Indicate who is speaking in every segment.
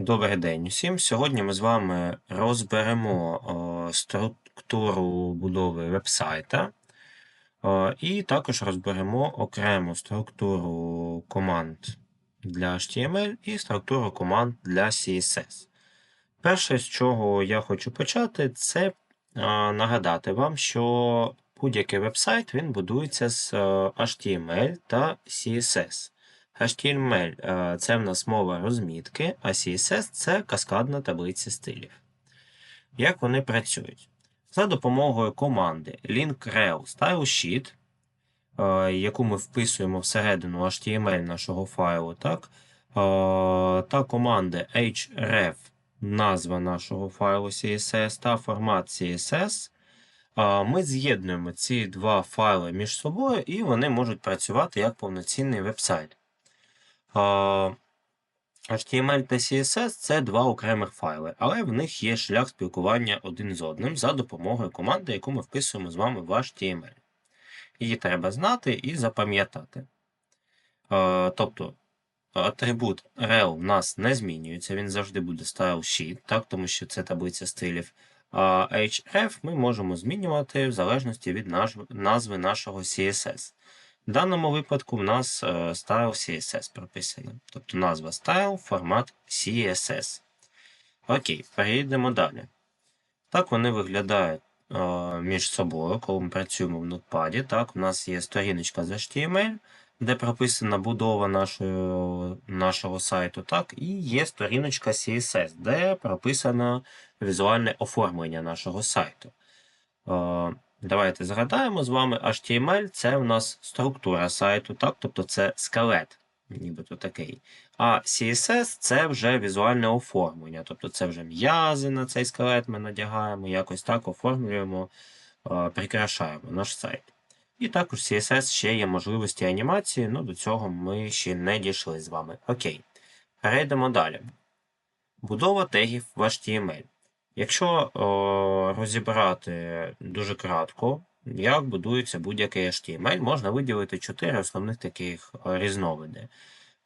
Speaker 1: Добрий день усім. Сьогодні ми з вами розберемо о, структуру будови вебсайта о, і також розберемо окрему структуру команд для HTML і структуру команд для CSS. Перше, з чого я хочу почати, це а, нагадати вам, що будь-який вебсайт він будується з HTML та CSS. HTML е, це в нас мова розмітки, а CSS це каскадна таблиця стилів. Як вони працюють? За допомогою команди linkrel stylesheet, е, яку ми вписуємо всередину HTML нашого файлу, так, е, та команди href, назва нашого файлу CSS та формат CSS. Ми з'єднуємо ці два файли між собою, і вони можуть працювати як повноцінний вебсайт. HTML та CSS це два окремих файли, але в них є шлях спілкування один з одним за допомогою команди, яку ми вписуємо з вами в HTML. Її треба знати і запам'ятати. Тобто атрибут rel в нас не змінюється, він завжди буде style так, тому що це таблиця стилів. А href ми можемо змінювати в залежності від назви нашого CSS. В даному випадку в нас е, style CSS прописано. Тобто назва style, формат CSS. Окей, перейдемо далі. Так вони виглядають е, між собою, коли ми працюємо в Notepad. Так, у нас є сторіночка з HTML, де прописана будова нашого, нашого сайту. Так, і є сторіночка CSS, де прописано візуальне оформлення нашого сайту. Давайте згадаємо з вами HTML це у нас структура сайту, так? тобто це скелет, нібито такий. А CSS це вже візуальне оформлення, тобто це вже м'язи на цей скелет ми надягаємо, якось так оформлюємо, прикрашаємо наш сайт. І також CSS ще є можливості анімації, ну, до цього ми ще не дійшли з вами. Окей. Перейдемо далі. Будова тегів в HTML. Якщо о, розібрати дуже кратко, як будується будь-який HTML, можна виділити чотири основних таких різновиди.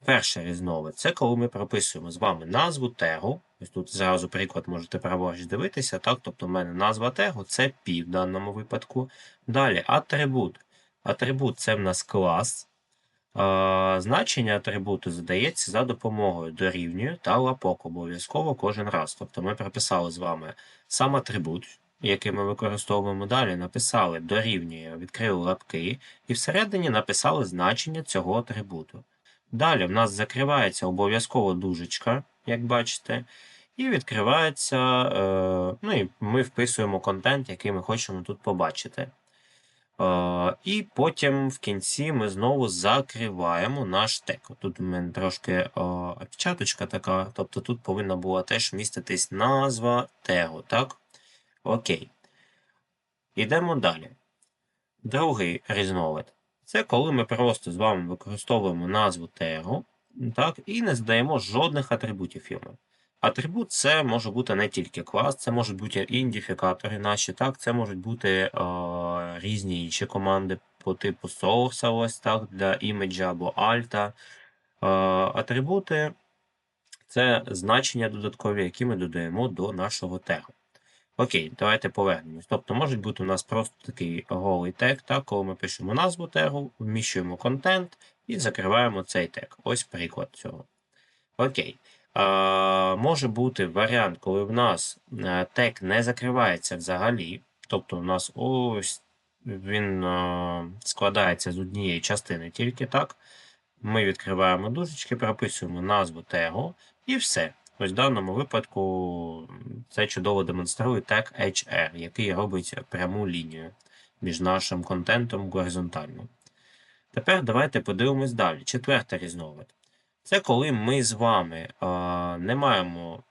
Speaker 1: Перший різновид це коли ми прописуємо з вами назву тегу. Ось тут зразу приклад можете праворуч дивитися. так, Тобто в мене назва тегу це пі в даному випадку. Далі атрибут. Атрибут це в нас клас. Значення атрибуту задається за допомогою дорівнює та лапок обов'язково кожен раз. Тобто ми прописали з вами сам атрибут, який ми використовуємо далі, написали дорівнює, відкрили лапки, і всередині написали значення цього атрибуту. Далі в нас закривається обов'язково дужечка, як бачите, і відкривається, е, ну і ми вписуємо контент, який ми хочемо тут побачити. І потім в кінці ми знову закриваємо наш тег. Тут у мене трошки опечаточка така, тобто тут повинна була теж міститись назва тегу. так? Окей. Йдемо далі. Другий різновид. Це коли ми просто з вами використовуємо назву тегу так, і не задаємо жодних атрибутів фірми. Атрибут це може бути не тільки клас, це можуть бути ідентифікатори наші, так, це можуть бути е, різні інші команди по типу source, ось так, для іміджа або альта. Е, атрибути це значення додаткові, які ми додаємо до нашого тегу. Окей, давайте повернемось. Тобто можуть бути у нас просто такий голий тег, так, коли ми пишемо назву тегу, вміщуємо контент і закриваємо цей тег. Ось приклад цього. Окей. Може бути варіант, коли в нас е, тег не закривається взагалі. Тобто, у нас ось він е, складається з однієї частини тільки так. Ми відкриваємо дужечки, прописуємо назву тегу і все. Ось в даному випадку це чудово демонструє тег HR, який робить пряму лінію між нашим контентом горизонтально. Тепер давайте подивимось далі. Четвертий різновид. Це коли ми з вами а, не маємо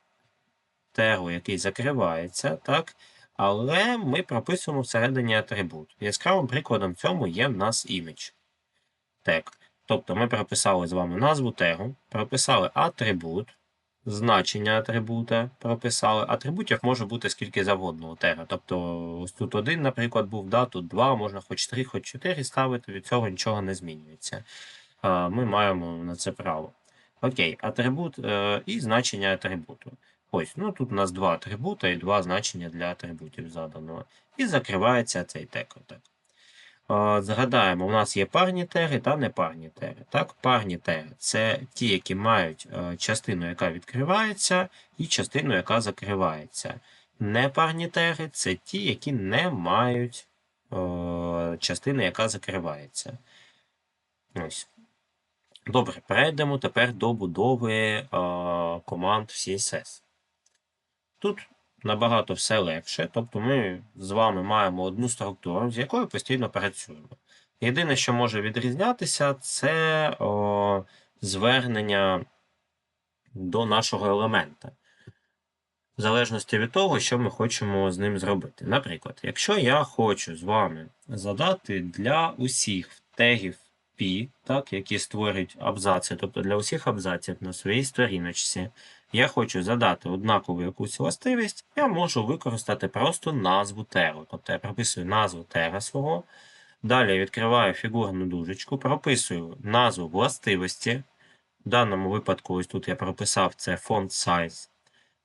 Speaker 1: тегу, який закривається, так? Але ми прописуємо всередині атрибут. Яскравим прикладом цьому є в нас імідж тег. Тобто ми прописали з вами назву тегу, прописали атрибут, значення атрибута прописали. Атрибутів може бути скільки завгодно у тега. Тобто ось тут один, наприклад, був, да, тут два, можна хоч три, хоч чотири ставити, від цього нічого не змінюється. Ми маємо на це право. Окей, атрибут е, і значення атрибуту. Ось, ну тут у нас два атрибута і два значення для атрибутів задано. І закривається цей тег. отак. Е, Згадаємо, у нас є парні теги та непарні теги. Так, парні теги це ті, які мають е, частину, яка відкривається, і частину, яка закривається. Непарні теги це ті, які не мають е, частини, яка закривається. Ось. Добре, перейдемо тепер до будови е, команд CSS. Тут набагато все легше, тобто ми з вами маємо одну структуру, з якою постійно працюємо. Єдине, що може відрізнятися, це о, звернення до нашого елемента. В залежності від того, що ми хочемо з ним зробити. Наприклад, якщо я хочу з вами задати для усіх тегів P, так, які створюють абзаци, тобто для усіх абзаців на своїй сторіночці, я хочу задати однакову якусь властивість, я можу використати просто назву тегу. Тобто я прописую назву тега свого. Далі відкриваю фігурну дужечку, прописую назву властивості. В даному випадку, ось тут я прописав це font size.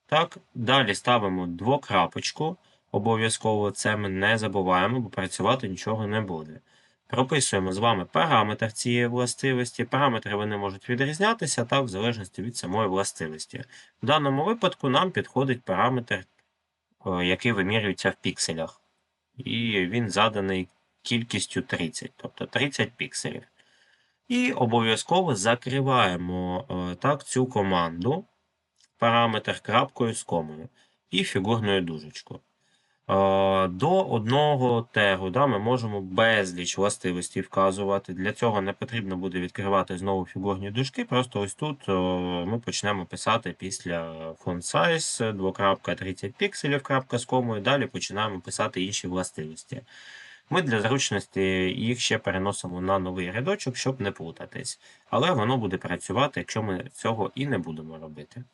Speaker 1: Так, Далі ставимо двокрапочку. Обов'язково це ми не забуваємо, бо працювати нічого не буде. Прописуємо з вами параметр цієї властивості. Параметри вони можуть відрізнятися так, в залежності від самої властивості. В даному випадку нам підходить параметр, який вимірюється в пікселях. І він заданий кількістю 30, тобто 30 пікселів. І обов'язково закриваємо так, цю команду параметр крапкою з комою і фігурною дужечкою. До одного тегу да, ми можемо безліч властивостей вказувати. Для цього не потрібно буде відкривати знову фігурні дужки. Просто ось тут ми почнемо писати після font size 2.30 пікселів крапка з комою, далі починаємо писати інші властивості. Ми для зручності їх ще переносимо на новий рядочок, щоб не плутатись. Але воно буде працювати, якщо ми цього і не будемо робити.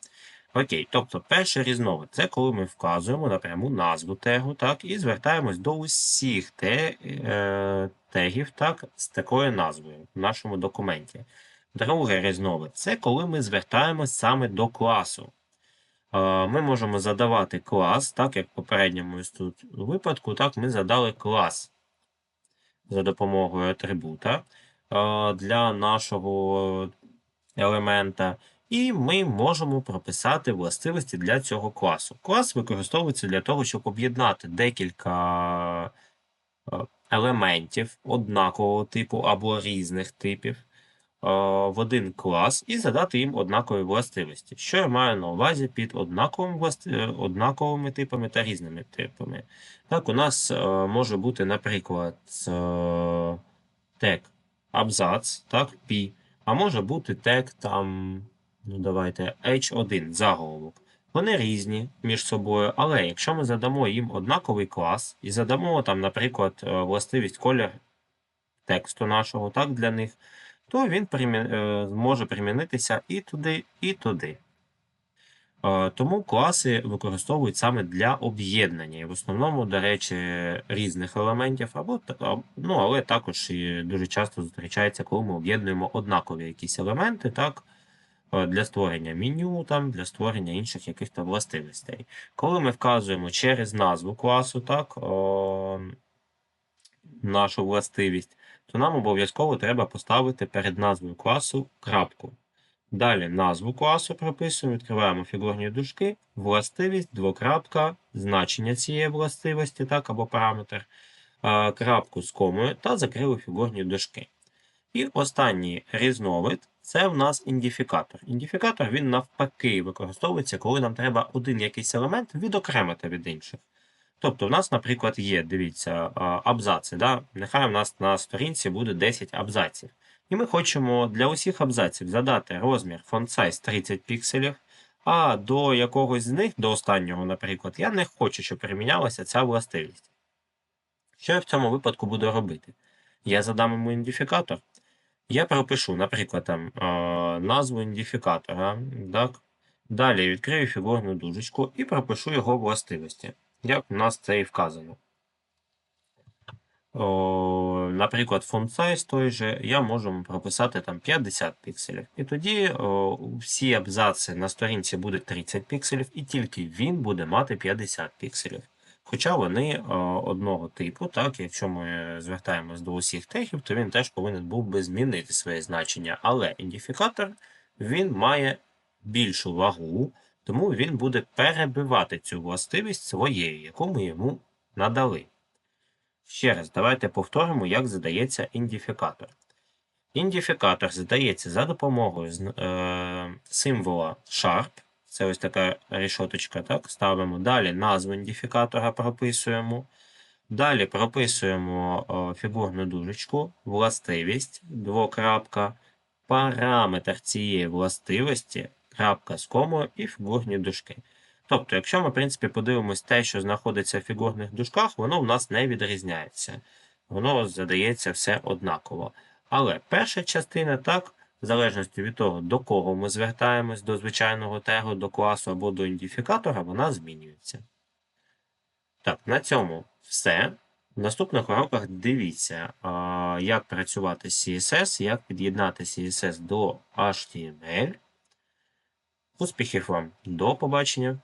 Speaker 1: Окей, тобто перший різновид це коли ми вказуємо напряму назву тегу, так, і звертаємось до усіх те, е, тегів так, з такою назвою в нашому документі. Другий різновид це коли ми звертаємось саме до класу. Е, ми можемо задавати клас, так як в попередньому тут випадку, так, ми задали клас за допомогою атрибута е, для нашого елемента. І ми можемо прописати властивості для цього класу. Клас використовується для того, щоб об'єднати декілька е, елементів однакового типу або різних типів е, в один клас і задати їм однакові властивості. Що я маю на увазі під однаковими власти... Е, однаковими типами та різними типами. Так, у нас може бути, наприклад, тег абзац, так, P, а може бути тег там. Ну, давайте H1 заголовок. Вони різні між собою, але якщо ми задамо їм однаковий клас і задамо, там, наприклад, е, властивість колір тексту нашого так, для них, то він е, може примінитися і туди, і туди. Е, тому класи використовують саме для об'єднання. І в основному, до речі, різних елементів, або, ну, але також і дуже часто зустрічається, коли ми об'єднуємо однакові якісь елементи. так, для створення меню, там, для створення інших якихось властивостей. Коли ми вказуємо через назву класу так, о, нашу властивість, то нам обов'язково треба поставити перед назвою класу крапку. Далі назву класу прописуємо, відкриваємо фігурні дужки, властивість, двокрапка, значення цієї властивості так, або параметр, е, крапку з комою та закрили фігурні дужки. І останній різновид це в нас ідентифікатор. Ідентифікатор він навпаки використовується, коли нам треба один якийсь елемент відокремити від інших. Тобто, у нас, наприклад, є, дивіться, абзаци. Да? Нехай у нас на сторінці буде 10 абзаців. І ми хочемо для усіх абзаців задати розмір font size 30 пікселів, а до якогось з них, до останнього, наприклад, я не хочу, щоб примінялася ця властивість. Що я в цьому випадку буду робити? Я задам йому ідентифікатор. Я пропишу, наприклад, там, назву ідентифікатора. Так? Далі відкрию фігурну дужечку і пропишу його властивості, як у нас це і вказано. О, наприклад, font size той же, я можу прописати там 50 пікселів. І тоді о, всі абзаци на сторінці буде 30 пікселів, і тільки він буде мати 50 пікселів. Хоча вони о, одного типу, так, якщо ми звертаємось до усіх тегів, то він теж повинен був би змінити своє значення. Але ідентифікатор він має більшу вагу, тому він буде перебивати цю властивість своєю, яку ми йому надали. Ще раз, давайте повторимо, як задається ідентифікатор. Ідентифікатор задається за допомогою е, символа Sharp. Це ось така рішоточка, так? Ставимо. Далі назву ідентифікатора прописуємо. Далі прописуємо о, фігурну дужечку, властивість, двокрапка, параметр цієї властивості, крапка з комою і фігурні дужки. Тобто, якщо ми, в принципі, подивимось те, що знаходиться в фігурних дужках, воно в нас не відрізняється. Воно задається все однаково. Але перша частина, так, в залежності від того, до кого ми звертаємось, до звичайного тегу, до класу або до ідентифікатора, вона змінюється. Так, на цьому все. В наступних уроках дивіться, як працювати з CSS, як під'єднати CSS до HTML. Успіхів вам! До побачення!